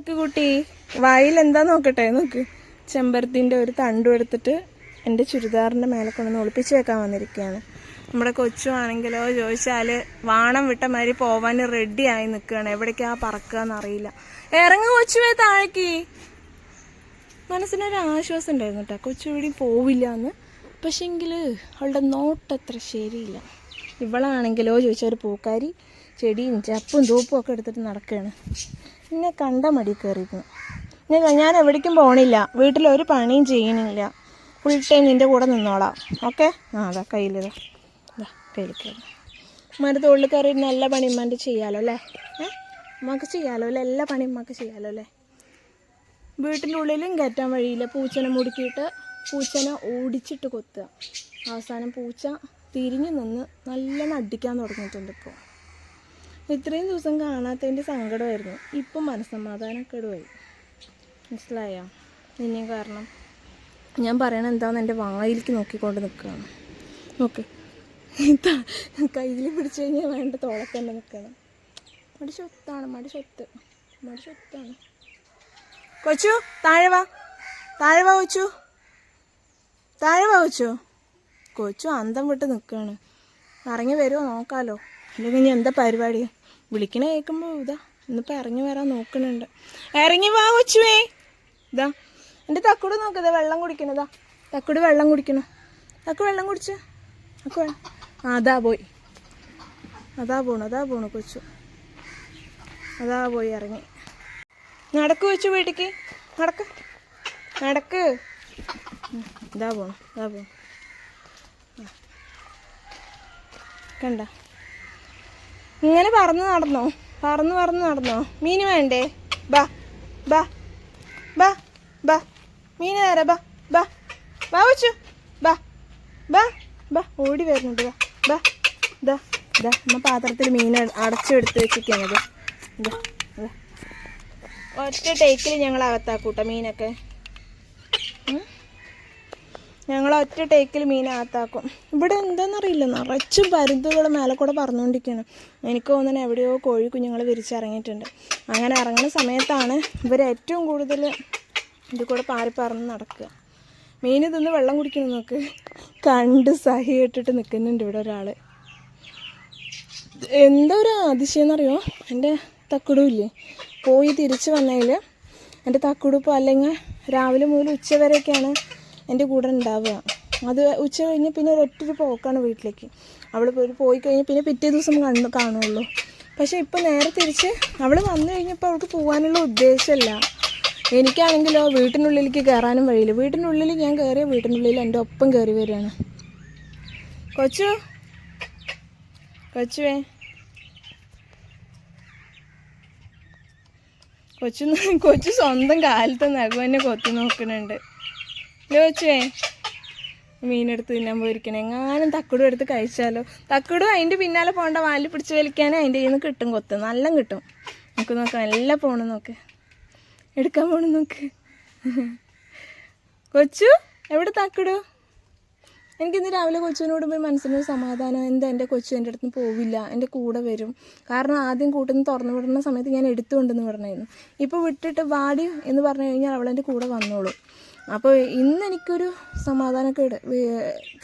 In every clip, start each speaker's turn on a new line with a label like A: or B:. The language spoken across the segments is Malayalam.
A: നോക്ക് കുട്ടി. വായിൽ എന്താ നോക്കട്ടെ? നോക്ക്. ചെമ്പരത്തിന്റെ ഒരു തണ്ടും എടുത്തിട്ട് എന്റെ ചുരിദാറിന്റെ മേലെ കൊണ്ടുവന്ന് ഒളിപ്പിച്ച് വെക്കാൻ വന്നിരിക്കുകയാണ്. നമ്മുടെ കൊച്ചുവാണെങ്കിലോ ചോദിച്ചാൽ വാണം വിട്ട മാതിരി പോവാൻ റെഡി ആയി നിൽക്കുകയാണ്. എവിടേക്കാ പറക്കുക എന്നറിയില്ല ഇറങ്ങി കൊച്ചുവേ താഴേക്ക്. മനസ്സിനൊരു ആശ്വാസം ഉണ്ടായിരുന്നു കേട്ടോ. കൊച്ചു എവിടെയും പോവില്ല എന്ന് പക്ഷെങ്കിൽ അവളുടെ നോട്ടത്ര ശരിയില്ല. ഇവളാണെങ്കിലോ ചോദിച്ചാൽ ഒരു പൂക്കാരി ചെടിയും ചപ്പും തൂപ്പും ഒക്കെ എടുത്തിട്ട് നടക്കുകയാണ്. എന്നെ കണ്ട മടി കയറിയിരുന്നു ഞാൻ ഞാൻ എവിടേക്കും പോണില്ല. വീട്ടിൽ ഒരു പണിയും ചെയ്യണില്ല ഫുൾ ടൈം നിന്റെ കൂടെ നിന്നോളാം. ഓക്കെ ആ അതാ കയ്യിൽ കയ്യിൽ കയറി ഉമ്മാന്റെ തോളിൽ നല്ല പണി ഉമ്മന്റെ ചെയ്യാലോ അല്ലേ? ഉമ്മക്ക് ചെയ്യാലോ അല്ലേ? എല്ലാ പണിയും ഉമ്മക്ക് ചെയ്യാലോ അല്ലേ? വീട്ടിന്റെ ഉള്ളിലും കയറ്റാൻ വഴിയില്ല. പൂച്ചനെ മുടുക്കിയിട്ട് പൂച്ചനെ ഓടിച്ചിട്ട് കൊത്തുക. അവസാനം പൂച്ച തിരിഞ്ഞു നിന്ന് നല്ലോണം അടിക്കാൻ തുടങ്ങിയിട്ടുണ്ട് ഇപ്പോൾ. ഇത്രയും ദിവസം കാണാത്തതിന്റെ സങ്കടമായിരുന്നു. ഇപ്പം മനസ്സമാധാനക്കേടുമായി. മനസ്സിലായോ? നിന്നെ കാരണം ഞാൻ പറയണ എന്താന്ന് എന്റെ വായിലേക്ക് നോക്കിക്കൊണ്ട് നിൽക്കുകയാണ്. ഓക്കെ കയ്യിൽ പിടിച്ചു കഴിഞ്ഞാൽ വേണ്ട തോളത്തന്നെ നിൽക്കണം മടി സ്വത്താണ് മടി സ്വത്ത്. മടി സ്വത്താണ്. കൊച്ചു താഴെ വാ. താഴെ വാ കൊച്ചു. താഴെ വാ കൊച്ചു. കൊച്ചു അന്തം വിട്ട് നിൽക്കുകയാണ്. ഇറങ്ങി വരുമോ നോക്കാലോ. അല്ലെങ്കിൽ ഇനി എന്താ പരിപാടി? വിളിക്കണ കേൾക്കുമ്പോൾ ഇതാ ഇന്നിപ്പോൾ ഇറങ്ങി വരാൻ നോക്കുന്നുണ്ട്. ഇറങ്ങി വാ കൊച്ചുവേ. ഇതാ എന്റെ തക്കുട് നോക്കതാ വെള്ളം കുടിക്കണതാ തക്കുട് വെള്ളം കുടിക്കണം. തക്കു വെള്ളം കുടിച്ച്. തക്കു അതാ പോയി. അതാ പോണു അതാ പോണു കൊച്ചു. അതാ പോയി ഇറങ്ങി. നടക്ക് വെച്ചു വീട്ടിക്ക്. നടക്ക്. നടക്ക്. ഇതാ പോണു ഇതാ പോണു. കണ്ട. ഇങ്ങനെ പറന്ന് നടന്നോ? പറന്ന് പറന്ന് നടന്നോ? മീന് വേണ്ടേ? ബാ ബാ ബാ ബാ. മീന് തരാ ബാ ബാ. ബാ വെച്ചു ബാ ബാ ബാ. ഓടി വരുന്നുണ്ട് ബാ ബാ ദാ ദാ. നമ്മ പാത്രത്തിൽ മീൻ അടച്ചെടുത്ത് വെച്ചിരിക്കുന്നത് ഒറ്റ ടേക്കിൽ ഞങ്ങൾ അകത്താക്കൂട്ടോ മീനൊക്കെ. ഞങ്ങൾ ഒറ്റ ടേക്കിൽ മീനകത്താക്കും ഇവിടെ എന്താണെന്നറിയില്ല നിറച്ച് പരുന്തുകൾ മേലെ കൂടെ എനിക്ക് തോന്നുന്നു എവിടെയോ കോഴി കുഞ്ഞുങ്ങൾ വിരിച്ചിറങ്ങിയിട്ടുണ്ട്. അങ്ങനെ ഇറങ്ങുന്ന സമയത്താണ് ഇവർ ഏറ്റവും കൂടുതൽ ഇതിൽ കൂടെ പാറി പറന്ന് നടക്കുക. മീൻ തിന്ന് വെള്ളം കുടിക്കണം നോക്ക്. കണ്ട് സഹി ഇട്ടിട്ട് നിൽക്കുന്നുണ്ട് ഇവിടെ ഒരാൾ എന്താ ഒരു അതിശയം എന്നറിയോ? എന്റെ തക്കുടുവില്ലേ പോയി തിരിച്ച് വന്നതിൽ എന്റെ തക്കുടുപ്പ് അല്ലെങ്കിൽ രാവിലെ മുതൽ ഉച്ച വരെയൊക്കെയാണ് എന്റെ കൂടെ ഉണ്ടാവുക. അത് ഉച്ച കഴിഞ്ഞ് പിന്നെ ഒരൊറ്റൊരു പോക്കാണ് വീട്ടിലേക്ക്. അവൾ പോയി കഴിഞ്ഞ് പിന്നെ പിറ്റേ ദിവസം കണ്ടു കാണുള്ളൂ. പക്ഷേ ഇപ്പോൾ നേരെ തിരിച്ച് അവൾ വന്നു കഴിഞ്ഞപ്പോൾ അവൾക്ക് പോകാനുള്ള ഉദ്ദേശമല്ല. എനിക്കാണെങ്കിലോ വീട്ടിനുള്ളിലേക്ക് കയറാനും വഴിയില്ല. വീട്ടിനുള്ളിൽ ഞാൻ കയറിയ വീട്ടിനുള്ളിൽ എന്റെ ഒപ്പം കയറി വരികയാണ്. കൊച്ചു? കൊച്ചുവേ? കൊച്ചു കൊച്ചു സ്വന്തം കാലത്ത് നഖം കൊത്തി നോക്കുന്നുണ്ട്. ഇല്ലേ കൊച്ചുവേ മീനെടുത്ത് തിന്നാൻ പോയിരിക്കണേ. എങ്ങാനും തക്കുടും എടുത്ത് കഴിച്ചാലോ? തക്കുടും അതിന്റെ പിന്നാലെ പോകേണ്ട. വാലി പിടിച്ച് വലിക്കാനും അതിന്റെ കയ്യിൽ നിന്ന് കിട്ടും കൊത്ത്. നല്ല കിട്ടും. നമുക്ക് നോക്കാം. എല്ലാം പോണം നോക്ക്. എടുക്കാൻ പോണം നോക്ക്. കൊച്ചു എവിടെ തക്കിടു? എനിക്കിന്ന് രാവിലെ കൊച്ചുവിനോട് പോയി മനസ്സിനൊരു സമാധാനം എന്താ എന്റെ കൊച്ചു എന്റെ അടുത്ത് പോവില്ല എന്റെ കൂടെ വരും. കാരണം ആദ്യം കൂട്ടിൽ തുറന്നു വിടുന്ന സമയത്ത് ഞാൻ എടുത്തുകൊണ്ടെന്ന് പറഞ്ഞായിരുന്നു. ഇപ്പോൾ വിട്ടിട്ട് വാടി എന്ന് പറഞ്ഞു കഴിഞ്ഞാൽ അവൾ എന്റെ കൂടെ വന്നോളൂ. അപ്പോൾ ഇന്ന് എനിക്കൊരു സമാധാനക്കേട്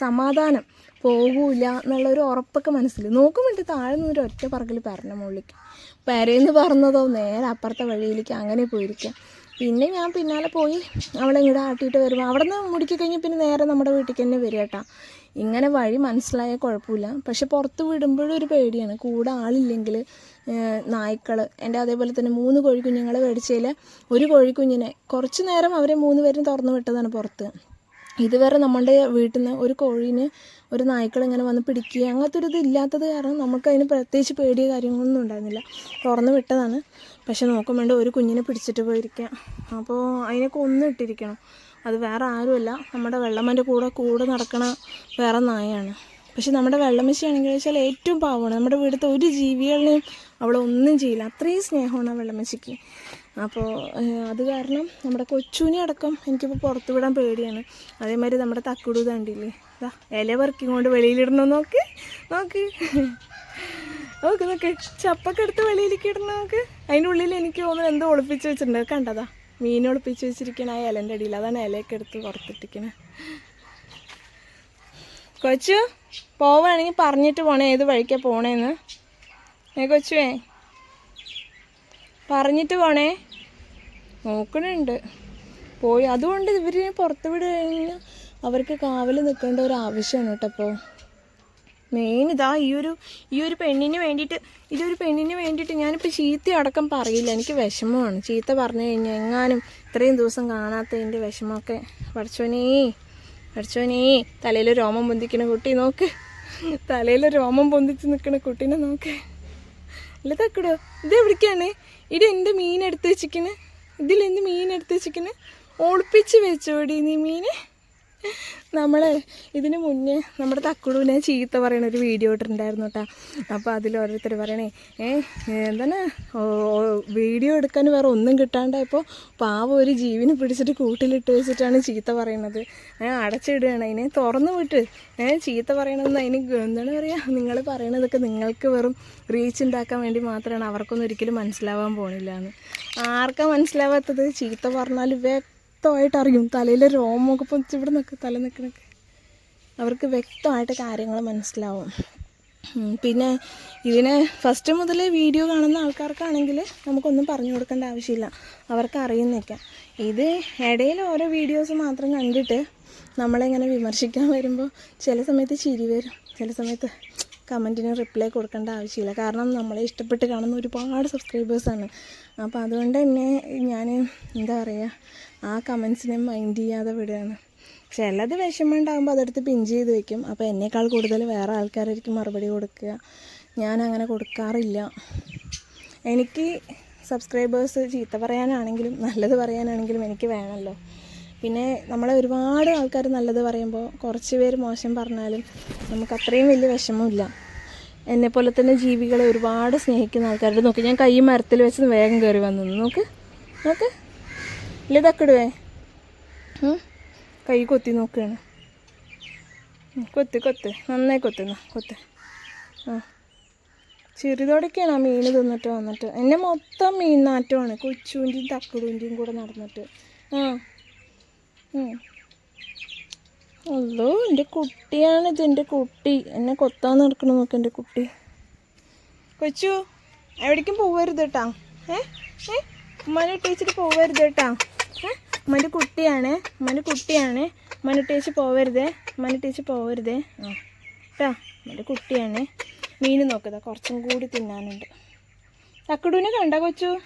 A: സമാധാനം പോകൂല എന്നുള്ളൊരു ഉറപ്പൊക്കെ മനസ്സിൽ. നോക്കുമ്പോണ്ട് താഴെ നിന്നൊരു ഒറ്റ പറകിൽ പരണ മുകളിലേക്ക്. പരയെന്ന് പറഞ്ഞതോ നേരെ അപ്പുറത്തെ വഴിയിലേക്ക് അങ്ങനെ പോയിരിക്കാം. പിന്നെ ഞാൻ പിന്നാലെ പോയി അവളെ ഇങ്ങോട്ട് ആട്ടിയിട്ട് വരുമ്പോൾ അവിടെ നിന്ന് മുടിക്കി പിന്നെ നേരെ നമ്മുടെ വീട്ടിലേക്ക് തന്നെ വരിക കേട്ടോ ഇങ്ങനെ വഴി മനസ്സിലായ കുഴപ്പമില്ല പക്ഷെ പുറത്ത് വിടുമ്പോഴും ഒരു പേടിയാണ്. കൂടെ ആളില്ലെങ്കിൽ നായ്ക്കൾ എന്റെ അതേപോലെ തന്നെ മൂന്ന് കോഴിക്കുഞ്ഞുങ്ങളെ മേടിച്ചതിൽ ഒരു കോഴിക്കുഞ്ഞിനെ കുറച്ച് നേരം അവരെ മൂന്ന് പേരും തുറന്നു വിട്ടതാണ് പുറത്ത്. ഇതുവരെ നമ്മളുടെ വീട്ടിൽ നിന്ന് ഒരു കോഴീനെ ഒരു നായ്ക്കൾ ഇങ്ങനെ വന്ന് പിടിക്കുക അങ്ങനത്തെ ഒരു ഇത് ഇല്ലാത്തത് കാരണം നമുക്ക് അതിന് പ്രത്യേകിച്ച് പേടിയ കാര്യങ്ങളൊന്നും ഉണ്ടായിരുന്നില്ല. തുറന്നു വിട്ടതാണ്. പക്ഷെ നോക്കും വേണ്ട ഒരു കുഞ്ഞിനെ പിടിച്ചിട്ട് പോയിരിക്കാം. അപ്പോൾ അതിനെ കൊന്നിട്ടിരിക്കണം അത് വേറെ ആരുമല്ല. നമ്മുടെ വെള്ളമ്മന്റെ കൂടെ കൂടെ നടക്കണ വേറെ നായാണ് പക്ഷെ നമ്മുടെ വെള്ളമ്മച്ചി ആണെങ്കിൽ വെച്ചാൽ ഏറ്റവും പാവമാണ്. നമ്മുടെ വീടത്തെ ഒരു ജീവികളെയും അവളൊന്നും ചെയ്യില്ല. അത്രയും സ്നേഹമാണ് ആ വെള്ളമ്മച്ചിക്ക്. അപ്പോൾ അത് കാരണം നമ്മുടെ കൊച്ചുവിനെ അടക്കം എനിക്കിപ്പോൾ പുറത്ത് വിടാൻ പേടിയാണ്. അതേമാതിരി നമ്മുടെ തക്കുടു തണ്ടില്ലേ. ഇതാ ഇല പെറുക്കി കൊണ്ട് വെളിയിലിടണം നോക്ക്? നോക്ക്. നോക്ക് നോക്ക് ചപ്പൊക്കെ എടുത്ത് വെളിയിലേക്ക് ഇടണം നോക്ക് അതിന്റെ ഉള്ളിൽ എനിക്ക് തോന്നുന്നു എന്തോ ഒളിപ്പിച്ച് വെച്ചിട്ടുണ്ട്. കണ്ടതാ. മീൻ ഒളിപ്പിച്ച് വെച്ചിരിക്കണ ആ ഇലന്റെ അടിയിൽ. അതാണ് ഇലയൊക്കെ എടുത്ത് പുറത്തിട്ടിരിക്കണേ കൊച്ചു പോവുകയാണെങ്കിൽ പറഞ്ഞിട്ട് പോണേ. ഏത് വഴിക്കാ പോണേന്ന്? ഏ കൊച്ചുവേ. പറഞ്ഞിട്ട് പോണേ. നോക്കണുണ്ട്. പോയി. അതുകൊണ്ട് ഇവർ പുറത്ത് വിടുകഴിഞ്ഞാൽ കഴിഞ്ഞാൽ അവർക്ക് കാവൽ നിൽക്കേണ്ട ഒരു ആവശ്യമാണ് കേട്ടോ അപ്പോൾ മെയിൻ ഇതാ ഈ ഒരു ഈ ഒരു പെണ്ണിന് വേണ്ടിയിട്ട് ഇതൊരു പെണ്ണിന് വേണ്ടിയിട്ട് ഞാനിപ്പോൾ ചീത്ത അടക്കം പറയില്ല. എനിക്ക് വിഷമമാണ്. ചീത്ത പറഞ്ഞു കഴിഞ്ഞാൽ എങ്ങാനും ഇത്രയും ദിവസം കാണാത്തതിന്റെ വിഷമമൊക്കെ. പഠിച്ചോനേ പഠിച്ചോനേ തലയിൽ രോമം പൊന്തിക്കണ കുട്ടി നോക്ക്. തലയിൽ രോമം പൊന്തിച്ച് നിൽക്കണ കുട്ടീനെ നോക്ക്. അല്ല തക്കടോ ഇത് എവിടേക്കാണ്? ഇത് എന്ത് മീൻ എടുത്ത് വെച്ചിക്കണ് ഇതിലെന്ത് മീൻ എടുത്ത് വെച്ചിക്കണ് ഒളിപ്പിച്ച് വെച്ചോടി നീ മീന്. നമ്മൾ ഇതിന് മുന്നേ നമ്മുടെ തക്കുടുവിനെ ചീത്ത പറയണ ഒരു വീഡിയോ ഇട്ടിട്ടുണ്ടായിരുന്നു കേട്ടോ അപ്പോൾ അതിൽ ഓരോരുത്തർ പറയണേ ഏ ഓ, വീഡിയോ എടുക്കാൻ വേറെ ഒന്നും കിട്ടാണ്ടായപ്പോൾ പാവം ഒരു ജീവിനെ പിടിച്ചിട്ട് കൂട്ടിലിട്ട് വെച്ചിട്ടാണ് ചീത്ത പറയണത്. അടച്ചിടുകയാണ് അതിനെ. തുറന്നു വിട്ട്. ഏ ചീത്ത പറയണമെന്ന് അതിന് എന്താണ് പറയുക നിങ്ങൾ പറയണതൊക്കെ നിങ്ങൾക്ക് വെറും റീച്ച് ഉണ്ടാക്കാൻ വേണ്ടി മാത്രമാണ്. അവർക്കൊന്നും ഒരിക്കലും മനസ്സിലാവാൻ പോണില്ല എന്ന് ആർക്കാ മനസ്സിലാവാത്തത്? ചീത്ത പറഞ്ഞാൽ വ്യക്തമായിട്ട് അറിയും. തലയിലെ രോമമൊക്കെ പൊന്നിച്ച് ഇവിടെ നിൽക്ക് തല നിൽക്കണൊക്കെ അവർക്ക് വ്യക്തമായിട്ട് കാര്യങ്ങൾ മനസ്സിലാവും. പിന്നെ ഇതിനെ ഫസ്റ്റ് മുതലേ വീഡിയോ കാണുന്ന ആൾക്കാർക്കാണെങ്കിൽ നമുക്കൊന്നും പറഞ്ഞു കൊടുക്കേണ്ട ആവശ്യമില്ല. അവർക്ക് അറിയുന്നേക്കാം ഇത് ഇടയിൽ ഓരോ വീഡിയോസ് മാത്രം കണ്ടിട്ട് നമ്മളിങ്ങനെ വിമർശിക്കാൻ വരുമ്പോൾ ചില സമയത്ത് ചിരി വരും. ചില സമയത്ത് കമന്റിന് റിപ്ലൈ കൊടുക്കേണ്ട ആവശ്യമില്ല. കാരണം നമ്മളെ ഇഷ്ടപ്പെട്ട് കാണുന്ന ഒരുപാട് സബ്സ്ക്രൈബേഴ്സാണ്. അപ്പോൾ അതുകൊണ്ട് തന്നെ ഞാൻ എന്താ പറയുക ആ കമൻസിനെ മൈൻഡ് ചെയ്യാതെ വിടുകയാണ്. ചിലത് എല്ലാത് ഉണ്ടാകുമ്പോൾ അതെടുത്ത് പിൻ ചെയ്ത് വെക്കും. അപ്പോൾ എന്നേക്കാൾ കൂടുതൽ വേറെ ആൾക്കാരായിരിക്കും മറുപടി കൊടുക്കുക. ഞാൻ അങ്ങനെ കൊടുക്കാറില്ല. എനിക്ക് സബ്സ്ക്രൈബേഴ്സ് ചീത്ത പറയാനാണെങ്കിലും നല്ലത് പറയാനാണെങ്കിലും എനിക്ക് വേണമല്ലോ. പിന്നെ നമ്മളെ ഒരുപാട് ആൾക്കാർ നല്ലത് പറയുമ്പോൾ കുറച്ച് പേര് മോശം പറഞ്ഞാലും നമുക്ക് അത്രയും വലിയ വിഷമമില്ല. എന്നെപ്പോലെ തന്നെ ജീവികളെ ഒരുപാട് സ്നേഹിക്കുന്ന ആൾക്കാരുടെ നോക്ക് ഞാൻ കൈ മരത്തിൽ വെച്ച് വേഗം കയറി വന്നു നോക്ക് നോക്ക്. ഇല്ല തക്കിടുവേ. കൈ കൊത്തി നോക്കുകയാണ്. കൊത്ത് കൊത്ത്. നന്നായി കൊത്തുന്ന കൊത്ത്. ആ. ചെറുതോടൊക്കെയാണ് ആ മീൻ തിന്നിട്ട് വന്നിട്ട്. എന്നെ മൊത്തം മീൻ നാറ്റമാണ്. കൊച്ചുവിന്റെയും തക്കുടുവിന്റെയും കൂടെ നടന്നിട്ട്. ആ. അല്ലോ എന്റെ കുട്ടിയാണിത് എന്റെ കുട്ടി. എന്നെ കൊത്താൻ നടക്കണം നോക്ക് എന്റെ കുട്ടി. കൊച്ചു എവിടേക്കും പോവരുത് കേട്ടാ ഏ? ഏ? ഉമ്മാനെ ഇട്ടേച്ചിട്ട് പോവരുത് കേട്ടാ ഏ? ഉമ്മന്റെ കുട്ടിയാണ് ഉമ്മന്റെ കുട്ടിയാണ്. ഉമ്മാനെ ഇട്ടേച്ച് പോവരുതേ ഉമ്മാനെ ഇട്ടേച്ച് പോവരുതേ. ആ. കേട്ടാ ഉമ്മന്റെ കുട്ടിയാണ്. മീൻ നോക്കതാ കുറച്ചും കൂടി തിന്നാനുണ്ട്. തക്കുടൂനെ കണ്ട കൊച്ചു?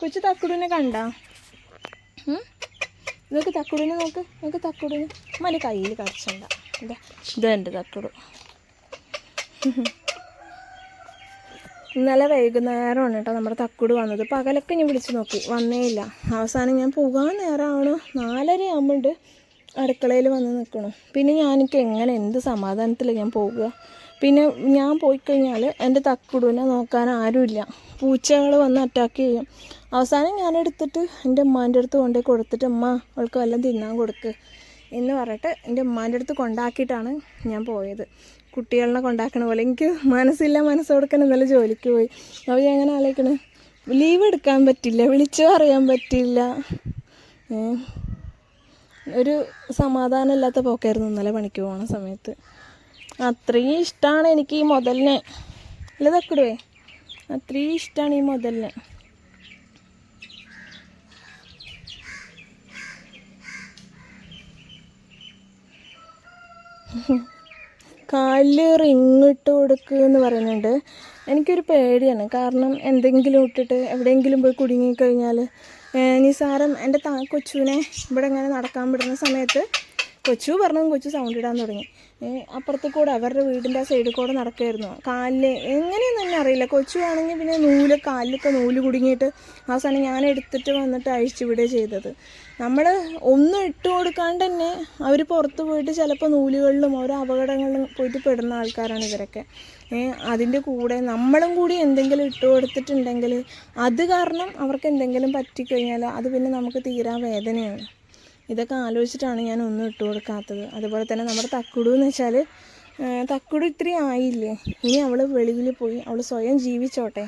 A: കൊച്ചു തക്കുടൂനെ കണ്ട? നോക്ക് തക്കുടിന് നോക്ക്. നോക്ക് തക്കുടിന്. ഉമ്മാന്റെ കയ്യിൽ കടിച്ചണ്ട. ഇതാ ഇതെന്റെ തക്കുടു. ഇന്നലെ വൈകുന്നേരമാണ് കേട്ടോ നമ്മുടെ തക്കുട് വന്നത്. പകലൊക്കെ ഞാൻ വിളിച്ചു നോക്കി. വന്നേയില്ല അവസാനം ഞാൻ പോകാൻ നേരമാണ് നാലര ആകുമ്പോണ്ട് അടുക്കളയിൽ വന്ന് നിൽക്കണം. പിന്നെ ഞാനെനിക്ക് എങ്ങനെ എന്ത് സമാധാനത്തിൽ ഞാൻ പോകുക പിന്നെ ഞാൻ പോയി കഴിഞ്ഞാൽ എന്റെ തക്കുടുവിനെ നോക്കാൻ ആരുമില്ല. പൂച്ചകൾ വന്ന് അറ്റാക്ക് ചെയ്യും. അവസാനം ഞാൻ എടുത്തിട്ട് എന്റെ ഉമ്മാന്റെ അടുത്ത് കൊണ്ടുപോയി കൊടുത്തിട്ട് ഉമ്മ അവൾക്ക് വല്ലതും തിന്നാൻ കൊടുക്ക്. എന്ന് പറഞ്ഞിട്ട് എന്റെ ഉമ്മാന്റെ അടുത്ത് കൊണ്ടാക്കിയിട്ടാണ് ഞാൻ പോയത്. കുട്ടികളെ കൊണ്ടാക്കണ പോലെ. എനിക്ക് മനസ്സില്ല മനസ്സ് കൊടുക്കാൻ ഇന്നലെ ജോലിക്ക് പോയി. അപ്പോൾ ഞാൻ എങ്ങനെ ആലോചിക്കണേ? ലീവ് എടുക്കാൻ പറ്റില്ല വിളിച്ചു പറയാൻ പറ്റില്ല. ഒരു സമാധാനമില്ലാത്ത പോക്കായിരുന്നു ഇന്നലെ പണിക്ക് പോകുന്ന സമയത്ത്. അത്രയും ഇഷ്ടമാണ് എനിക്ക് ഈ മുതലിനെ. അല്ല തക്കിടുവേ അത്രയും ഇഷ്ടമാണ് ഈ മുതലിനെ. കാലിൽ റിങ് ഇട്ട് കൊടുക്കുക എന്ന് പറയുന്നുണ്ട്. എനിക്കൊരു പേടിയാണ്. കാരണം എന്തെങ്കിലും ഇട്ടിട്ട് എവിടെയെങ്കിലും പോയി കുടുങ്ങിക്കഴിഞ്ഞാൽ നിസാരം എന്റെ താ കൊച്ചുവിനെ ഇവിടെ ഇങ്ങനെ നടക്കാൻ വിടുന്ന സമയത്ത് കൊച്ചു പറഞ്ഞതും കൊച്ചു സൗണ്ട് ഇടാൻ തുടങ്ങി. അപ്പുറത്തു കൂടെ അവരുടെ വീടിന്റെ സൈഡിൽ കൂടെ നടക്കുമായിരുന്നു കാലിൽ എങ്ങനെയെന്ന് തന്നെ അറിയില്ല. കൊച്ചു ആണെങ്കിൽ പിന്നെ നൂൽ കാലിലൊക്കെ നൂൽ കുടുങ്ങിയിട്ട് അവസാനം ഞാൻ എടുത്തിട്ട് വന്നിട്ട് അഴിച്ചു വിടുക ചെയ്തത്. നമ്മൾ ഒന്നും ഇട്ട് കൊടുക്കാണ്ട് തന്നെ അവർ പുറത്ത് പോയിട്ട് ചിലപ്പോൾ നൂലുകളിലും ഓരോ അപകടങ്ങളിലും പോയിട്ട് പെടുന്ന ആൾക്കാരാണ് ഇവരൊക്കെ. അതിന്റെ കൂടെ നമ്മളും കൂടി എന്തെങ്കിലും ഇട്ട് കൊടുത്തിട്ടുണ്ടെങ്കിൽ അത് കാരണം അവർക്ക് എന്തെങ്കിലും പറ്റിക്കഴിഞ്ഞാൽ അത് പിന്നെ നമുക്ക് തീരാ വേദനയാണ്. ഇതൊക്കെ ആലോചിച്ചിട്ടാണ് ഞാൻ ഒന്നും ഇട്ട് കൊടുക്കാത്തത്. അതുപോലെ തന്നെ നമ്മുടെ തക്കുടു എന്ന് വെച്ചാൽ തക്കുടു ഇത്രയും ആയില്ലേ? ഇനി അവൾ വെളിയിൽ പോയി അവൾ സ്വയം ജീവിച്ചോട്ടെ.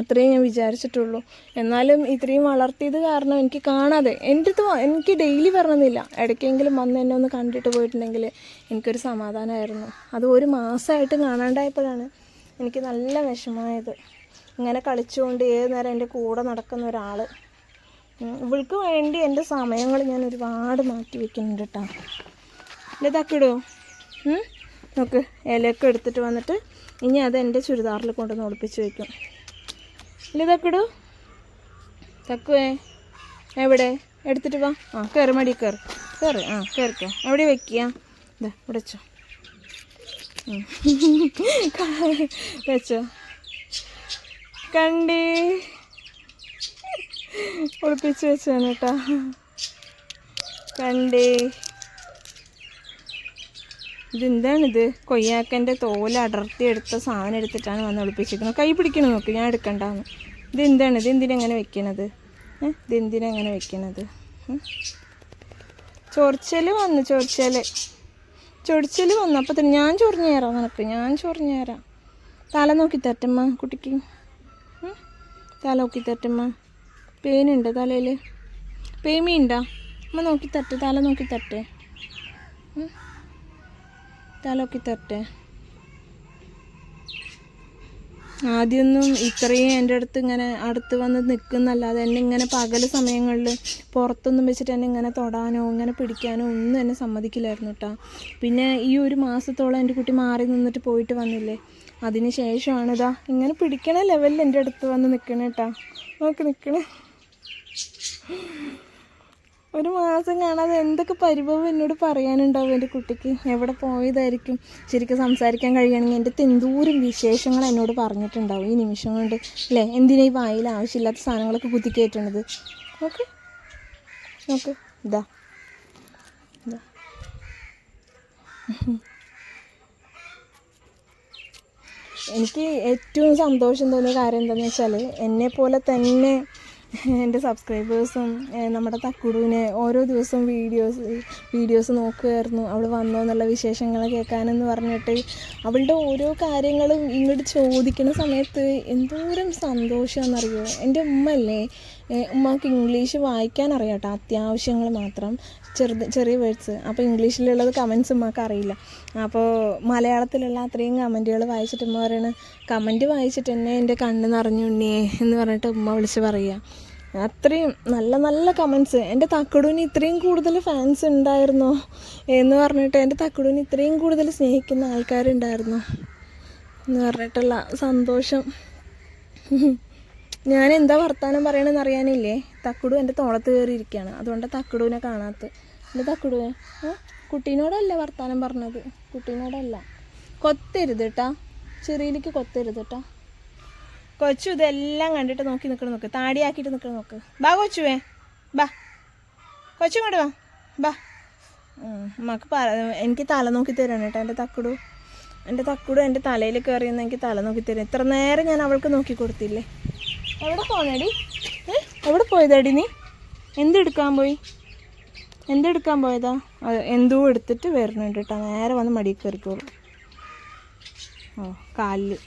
A: അത്രയും ഞാൻ വിചാരിച്ചിട്ടുള്ളൂ. എന്നാലും ഇത്രയും വളർത്തിയത് കാരണം എനിക്ക് കാണാതെ എന്റെ അടുത്ത് എനിക്ക് ഡെയിലി വരണമെന്നില്ല. ഇടയ്ക്കെങ്കിലും വന്ന് എന്നെ ഒന്ന് കണ്ടിട്ട് പോയിട്ടുണ്ടെങ്കിൽ എനിക്കൊരു സമാധാനമായിരുന്നു. അത് ഒരു മാസമായിട്ട് കാണാണ്ടായപ്പോഴാണ് എനിക്ക് നല്ല വിഷമമായത്. ഇങ്ങനെ കളിച്ചുകൊണ്ട് ഏത് നേരം എന്റെ കൂടെ നടക്കുന്ന ഒരാൾ ഇവൾക്ക് വേണ്ടി എന്റെ സമയങ്ങൾ ഞാൻ ഒരുപാട് മാറ്റി വെക്കുന്നുണ്ട് കേട്ടോ ഇതാക്കി തക്കിടോ നോക്ക് ഇലയൊക്കെ എടുത്തിട്ട് വന്നിട്ട് ഇനി അത് എന്റെ ചുരിദാറിൽ കൊണ്ടുവന്ന് ഒളിപ്പിച്ച് വയ്ക്കും ഇല്ലേ തക്കിടു തക്കുവേ എവിടെ? എടുത്തിട്ട് വാ. ആ കയറി മടി കയറി കയറി ആ കയറിക്കോ എവിടെ വെക്കുക ഇതാ ഇവിടെ വെച്ചോ. ഉം. വെച്ചോ. കണ്ടേ. ഒളിപ്പിച്ച് വെച്ചാണ് കേട്ടോ കണ്ടേ. ഇതെന്താണിത്? കൊയ്യാക്കന്റെ തോൽ അടർത്തി എടുത്ത സാധനം എടുത്തിട്ടാണ് വന്ന് ഒളിപ്പിച്ചിരിക്കുന്നത്. കൈ പിടിക്കണം നോക്ക് ഞാൻ എടുക്കണ്ടാന്ന്. ഇതെന്താണ്? ഇത് എന്തിനെങ്ങനെ വെക്കണത്? ഏ? ഇതെന്തിനാ അങ്ങനെ വെക്കണത്? ചൊറിച്ചൽ വന്നു ചൊറിച്ചൽ. ചൊറിച്ചൽ വന്നു. അപ്പം തന്നെ ഞാൻ ചൊറിഞ്ഞു തരാം നിനക്ക്. ഞാൻ ചൊറിഞ്ഞു തരാം തല നോക്കി തരട്ടമ്മ കുട്ടിക്ക്. തല നോക്കി തട്ടമ്മ പേനുണ്ട് തലയിൽ പേമിയുണ്ടോ? അമ്മ നോക്കി തട്ട് തല നോക്കി തട്ട്. തല നോക്കി തട്ട്. ആദ്യമൊന്നും ഇത്രയും എന്റെ അടുത്ത് ഇങ്ങനെ അടുത്ത് വന്ന് നിൽക്കുന്നല്ലാതെ എന്നെ ഇങ്ങനെ പകൽ സമയങ്ങളിൽ പുറത്തൊന്നും വെച്ചിട്ട് എന്നെ ഇങ്ങനെ തൊടാനോ ഇങ്ങനെ പിടിക്കാനോ ഒന്നും എന്നെ സമ്മതിക്കില്ലായിരുന്നു കേട്ടോ പിന്നെ ഈ ഒരു മാസത്തോളം എന്റെ കുട്ടി മാറി നിന്നിട്ട് പോയിട്ട് വന്നില്ലേ? അതിന് ശേഷമാണിതാ ഇങ്ങനെ പിടിക്കണ ലെവലിൽ എന്റെ അടുത്ത് വന്ന് നിൽക്കണേ കേട്ടോ നോക്കി നിൽക്കണേ ഒരു മാസം കാണാതെ എന്തൊക്കെ പരിഭവം എന്നോട് പറയാനുണ്ടാവും എന്റെ കുട്ടിക്ക്? എവിടെ പോയതായിരിക്കും? ശരിക്കും സംസാരിക്കാൻ കഴിയുകയാണെങ്കിൽ എന്റെ തെന്തൂരും വിശേഷങ്ങൾ എന്നോട് പറഞ്ഞിട്ടുണ്ടാവും ഈ നിമിഷം കൊണ്ട്. അല്ലേ? എന്തിനാ ഈ വായിൽ ആവശ്യമില്ലാത്ത സാധനങ്ങളൊക്കെ കുത്തിക്കയറ്റണത് ഓക്കെ ഓക്കെ ഇതാ. ഇതാ. എനിക്ക് ഏറ്റവും സന്തോഷം തോന്നിയ കാര്യം എന്താണെന്ന് വെച്ചാൽ എന്നെ പോലെ തന്നെ എന്റെ സബ്സ്ക്രൈബേഴ്സും നമ്മുടെ തക്കുടുവിനെ ഓരോ ദിവസവും വീഡിയോസ് വീഡിയോസ് നോക്കുമായിരുന്നു അവൾ വന്നോ എന്നുള്ള വിശേഷങ്ങൾ കേൾക്കാനെന്ന് പറഞ്ഞിട്ട് അവളുടെ ഓരോ കാര്യങ്ങളും ഇങ്ങോട്ട് ചോദിക്കുന്ന സമയത്ത് എന്തോരം സന്തോഷമാണെന്നറിയോ എന്റെ ഉമ്മല്ലേ ഉമ്മക്ക് ഇംഗ്ലീഷ് വായിക്കാൻ അറിയാം കേട്ടോ അത്യാവശ്യങ്ങൾ മാത്രം. ചെറുത് ചെറിയ വേർഡ്സ് അപ്പോൾ ഇംഗ്ലീഷിലുള്ളത് കമൻസ് ഉമ്മാക്ക് അറിയില്ല. അപ്പോൾ മലയാളത്തിലുള്ള അത്രയും കമന്റുകൾ വായിച്ചിട്ട് ഉമ്മ പറയണ കമന്റ് വായിച്ചിട്ട് തന്നെ എന്റെ കണ്ണ് നിറഞ്ഞു ഉണ്ണിയേ എന്ന് പറഞ്ഞിട്ട് ഉമ്മ വിളിച്ച് പറയുക അത്രയും നല്ല നല്ല കമൻസ് എന്റെ തക്കടൂന് ഇത്രയും കൂടുതൽ ഫാൻസ് ഉണ്ടായിരുന്നോ? എന്ന് പറഞ്ഞിട്ട് എന്റെ തക്കടൂന് ഇത്രയും കൂടുതൽ സ്നേഹിക്കുന്ന ആൾക്കാരുണ്ടായിരുന്നോ? എന്ന് പറഞ്ഞിട്ടുള്ള സന്തോഷം. ഞാൻ എന്താ വർത്താനം പറയണമെന്ന് അറിയാനില്ലേ? തക്കുടു എന്റെ തോളത്ത് കയറിയിരിക്കുകയാണ് അതുകൊണ്ട് തക്കുടുവിനെ കാണാത്ത എന്റെ തക്കുടുവെ കുട്ടീനോടല്ല വർത്താനം പറഞ്ഞത്? കുട്ടീനോടല്ല. കൊത്തരുത് കേട്ടാ ചെറിയിലേക്ക് കൊത്തരുത് കേട്ടാ കൊച്ചു ഇതെല്ലാം കണ്ടിട്ട് നോക്കി നിൽക്കണം നോക്ക്. താടിയാക്കിയിട്ട് നിൽക്കണം നോക്ക്. ബാ കൊച്ചുവേ. ബാ. കൊച്ചു ഇങ്ങോട്ട് വാ. ബാ. ഉമ്മാക്ക് പറ. എനിക്ക് തല നോക്കി തരാണ് കേട്ടോ എന്റെ തക്കുടു. എന്റെ തക്കുടു എന്റെ തലയിൽ കയറിയെന്ന് എനിക്ക് തല നോക്കി തരും. ഇത്ര നേരം ഞാൻ അവൾക്ക് നോക്കി കൊടുത്തില്ലേ? എവിടെ പോണേടി എവിടെ പോയതാടി നീ? എന്തെടുക്കാൻ പോയി? എന്തെടുക്കാൻ പോയതാ? അത് എന്തോ എടുത്തിട്ട് വരുന്നുണ്ട് കേട്ടോ. നേരെ വന്ന് മടി കയറിക്കോളൂ. ഓ കാലിൽ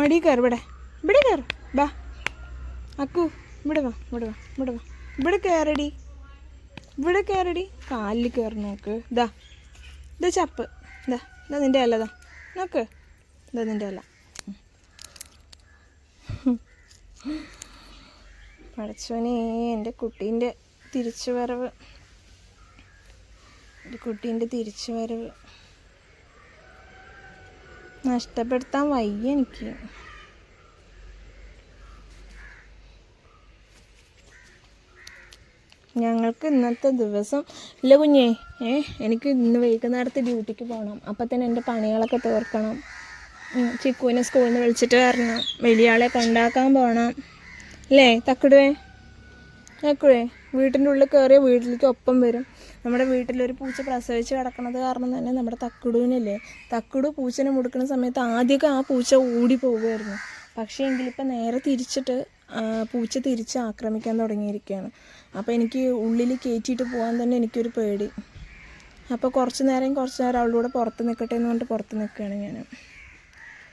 A: മടി കയറി ഇവിടെ. ഇവിടെ കയറി. ബാ. അക്കു ഇവിടെ വാ ഇവിടെ വാ ഇവിടെ വാ. ഇവിടെ കയറടി. ഇവിടെ കയറടി. കാലിൽ കയറി നോക്ക്. ഇതാ ഇത് ചപ്പ്. ഇതാ ഇതാ നിന്റെ അല്ലതാ നോക്ക്. ഇതാ നിന്റെ അല്ല പടച്ചോനെ എന്റെ കുട്ടീന്റെ തിരിച്ചു വരവ് എന്റെ കുട്ടീന്റെ തിരിച്ചു വരവ് നഷ്ടപ്പെടുത്താൻ വയ്യ എനിക്ക്. ഞങ്ങൾക്ക് ഇന്നത്തെ ദിവസം ഇല്ല കുഞ്ഞേ ഏ എനിക്ക് ഇന്ന് വൈകുന്നേരത്ത് ഡ്യൂട്ടിക്ക് പോകണം അപ്പം തന്നെ എന്റെ പണികളൊക്കെ തീർക്കണം. ചിക്കുവിനെ സ്കൂളിൽ നിന്ന് വിളിച്ചിട്ട് വരണം. വലിയ ആളെ കൊണ്ടാക്കാൻ പോകണം അല്ലേ തക്കുടുവേ? തക്കുവേ വീട്ടിന്റെ ഉള്ളിൽ കയറിയ വീട്ടിലേക്ക് ഒപ്പം വരും. നമ്മുടെ വീട്ടിലൊരു പൂച്ച പ്രസവിച്ച് കിടക്കുന്നത് കാരണം തന്നെ നമ്മുടെ തക്കുടുവിനല്ലേ തക്കുടു പൂച്ചനെ മുടുക്കുന്ന സമയത്ത് ആദ്യമൊക്കെ ആ പൂച്ച ഓടി പോകുമായിരുന്നു. പക്ഷേ എങ്കിലിപ്പോൾ നേരെ തിരിച്ചിട്ട് പൂച്ച തിരിച്ച് ആക്രമിക്കാൻ തുടങ്ങിയിരിക്കുകയാണ്. അപ്പോൾ എനിക്ക് ഉള്ളിൽ കയറ്റിയിട്ട് പോകാൻ തന്നെ എനിക്കൊരു പേടി. അപ്പോൾ കുറച്ച് നേരം കുറച്ച് നേരം അവളുടെ കൂടെ പുറത്ത് നിൽക്കട്ടെ എന്ന് പറഞ്ഞിട്ട് പുറത്ത് നിൽക്കുകയാണ് ഞാൻ.